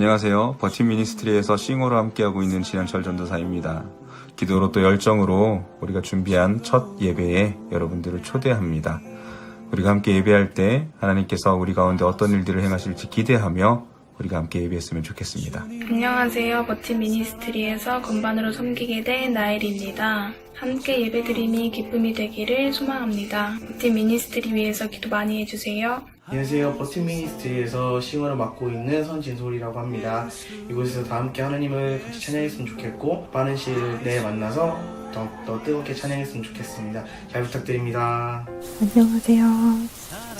안녕하세요. 버팀 미니스트리에서 싱어로 함께하고 있는 진현철 전도사입니다. 기도로 또 열정으로 우리가 준비한 첫 예배에 여러분들을 초대합니다. 우리가 함께 예배할 때 하나님께서 우리 가운데 어떤 일들을 행하실지 기대하며 우리가 함께 예배했으면 좋겠습니다. 안녕하세요. 버팀 미니스트리에서 건반으로 섬기게 된 나엘입니다. 함께 예배드림이 기쁨이 되기를 소망합니다. 버팀 미니스트리 위해서 기도 많이 해주세요. 안녕하세요. 버팀 미니스트리에서 싱어를 맡고 있는 선진솔이라고 합니다. 이곳에서 다 함께 하나님을 같이 찬양했으면 좋겠고 빠른 시일 내에 만나서 더욱더 뜨겁게 찬양했으면 좋겠습니다. 잘 부탁드립니다. 안녕하세요.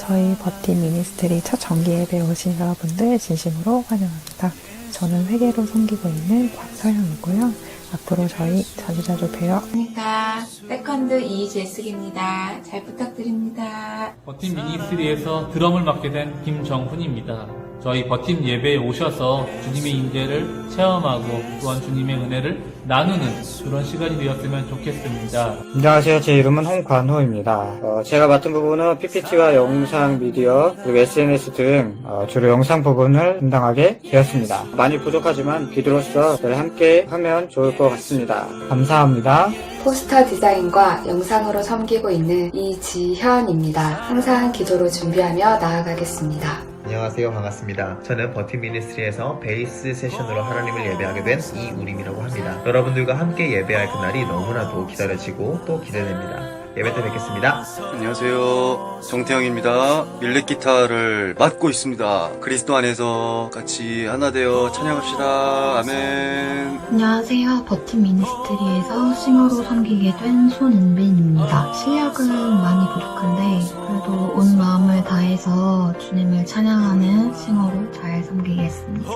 저희 버팀 미니스트리 첫 정기 예배 오신 여러분들 진심으로 환영합니다. 저는 회계로 섬기고 있는 곽서영이고요. 앞으로 저희 자주자주 뵈어 안녕하십니까. 세컨드 이재숙입니다. 잘 부탁드립니다. 버팀 미니스트리에서 드럼을 맡게 된 김정훈입니다. 저희 버팀 예배에 오셔서 주님의 임재를 체험하고 또한 주님의 은혜를 나누는 그런 시간이 되었으면 좋겠습니다. 안녕하세요. 제 이름은 홍관호입니다. 어, 제가 맡은 부분은 PPT와 영상 미디어 그리고 SNS 등 어, 주로 영상 부분을 담당하게 되었습니다. 많이 부족하지만 기도로서 늘 함께 하면 좋을 것 같습니다. 감사합니다. 포스터 디자인과 영상으로 섬기고 있는 이지현입니다. 항상 기도로 준비하며 나아가겠습니다. 안녕하세요. 반갑습니다. 저는 버팀 미니스트리에서 베이스 세션으로 하나님을 예배하게 된 이우림이라고 합니다. 여러분들과 함께 예배할 그날이 너무나도 기다려지고 또 기대됩니다. 예배 때 뵙겠습니다. 안녕하세요. 정태영입니다. 밀렛 기타를 맡고 있습니다. 그리스도 안에서 같이 하나 되어 찬양합시다. 아멘. 안녕하세요. 버팀 미니스트리에서 싱어로 섬기게 된 손은빈입니다. 실력은 많이 부족한데 그래도 온 마음을 다해서 주님을 찬양하는 싱어로 잘 섬기겠습니다.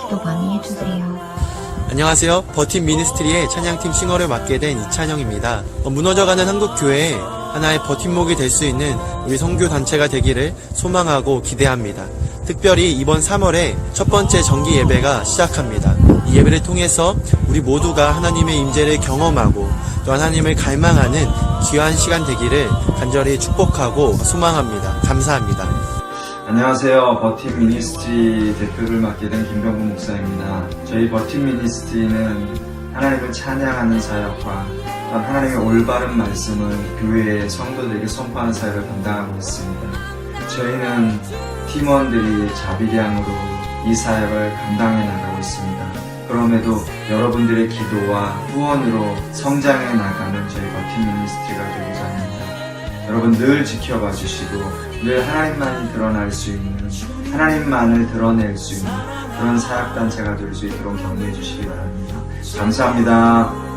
기도 많이 해주세요. 안녕하세요. 버팀 미니스트리의 찬양팀 싱어를 맡게 된 이찬영입니다. 어, 무너져가는 한국교회에 하나의 버팀목이 될 수 있는 우리 성교 단체가 되기를 소망하고 기대합니다. 특별히 이번 3월에 첫 번째 정기 예배가 시작합니다. 이 예배를 통해서 우리 모두가 하나님의 임재를 경험하고 또 하나님을 갈망하는 귀한 시간 되기를 간절히 축복하고 소망합니다. 감사합니다. 안녕하세요. 버팀 미니스트리 대표를 맡게 된 김병구 목사입니다. 저희 버팀 미니스트리는 하나님을 찬양하는 사역과 또한 하나님의 올바른 말씀을 교회의 성도들에게 선포하는 사역을 담당하고 있습니다. 저희는 팀원들이 자비량으로 이 사역을 감당해 나가고 있습니다. 그럼에도 여러분들의 기도와 후원으로 성장해 나가는 저희 버팀 미니스트리가 되고자 합니다. 여러분 늘 지켜봐 주시고 늘 하나님만이 드러날 수 있는 하나님만을 드러낼 수 있는 그런 사역단체가 될 수 있도록 격려해 주시기 바랍니다. 감사합니다.